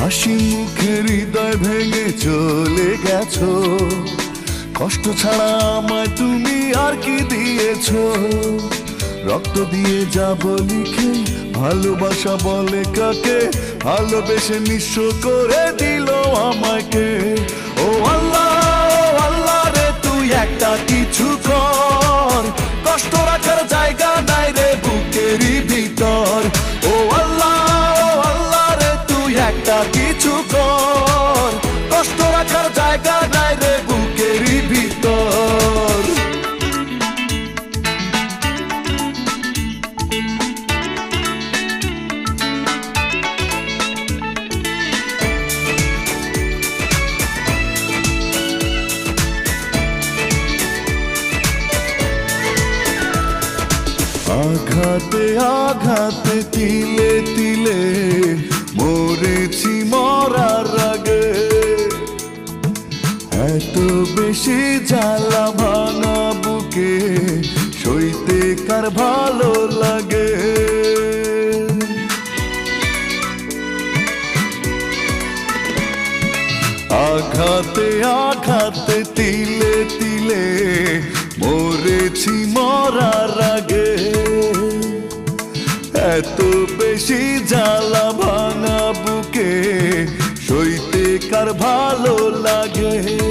হাসি মুখে হৃদয় ভেঙে চলে গেছো। কষ্ট ছাড়া আমায় তুমি আর কি দিয়েছ? রক্ত দিয়ে যাব লিখে ভালোবাসা বলে কাকে? ভালোবেসে নিঃস্ব করে দিল আমাকে। ও আল্লাহ আল্লাহ রে, তুই একটা কিছু একটা কিছু কর। কষ্ট রাখার জায়গা নাই রে বুকেরই ভিতর। আঘাতে আঘাতে তিলে তিলে মরেছি মরার আগে। এত বেশি জ্বালা ভাঙা বুকে সইতে কার ভালো লাগে? আঘাতে আঘাতে, তিলে তিলে মরেছি মরার আগে। এত বেশি জ্বালা কার ভালো লাগে।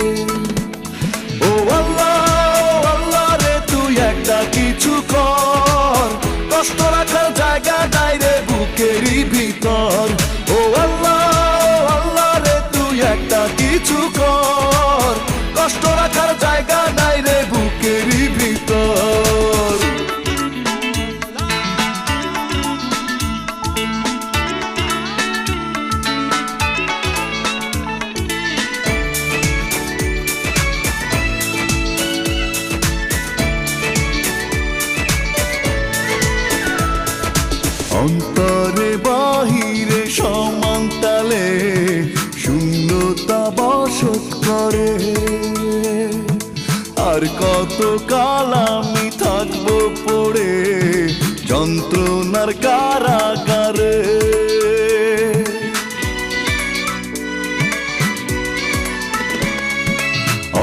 অন্তরে, বাহিরে সমান্তালে শূন্যতা বসত করে। আর কত কাল আমি থাকব পড়ে যন্ত্রণার কারাগারে?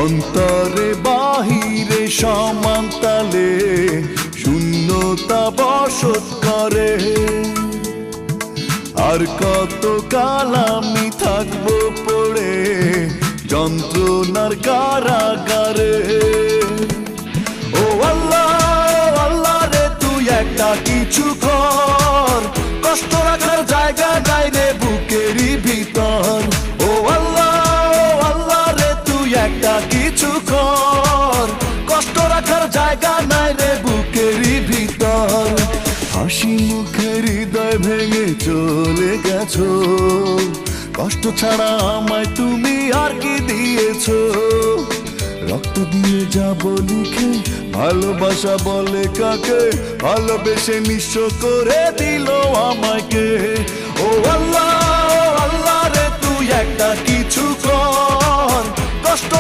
অন্তরে, বাহিরে, সমান তালে শূন্যতা বসত করে। আর কত কাল আমি থাকব পড়ে, যন্ত্রণার কারাগারে। ও আল্লাহ আল্লাহ রে, তুই একটা কিছু কর। কষ্ট রাখার জায়গা নাই রে, বুকেরই ভিতর। ভেঙে চলে গেছো। কষ্ট ছাড়া আমায় তুমি আর কি দিয়েছ? রক্ত দিয়ে যাব লিখে, ভালোবাসা বলে কাকে? ভালোবেসে নিঃস্ব করে দিল আমাকে। ও আল্লাহ আল্লাহ রে, তুই একটা কিছু কর। কষ্ট